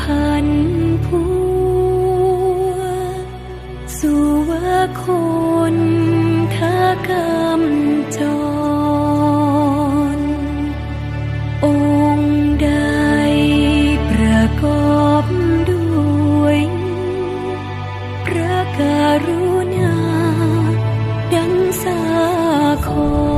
พันผัวสุวคนทากรรมจร องค์ใดประกอบด้วย พระกรุณาดังสาคร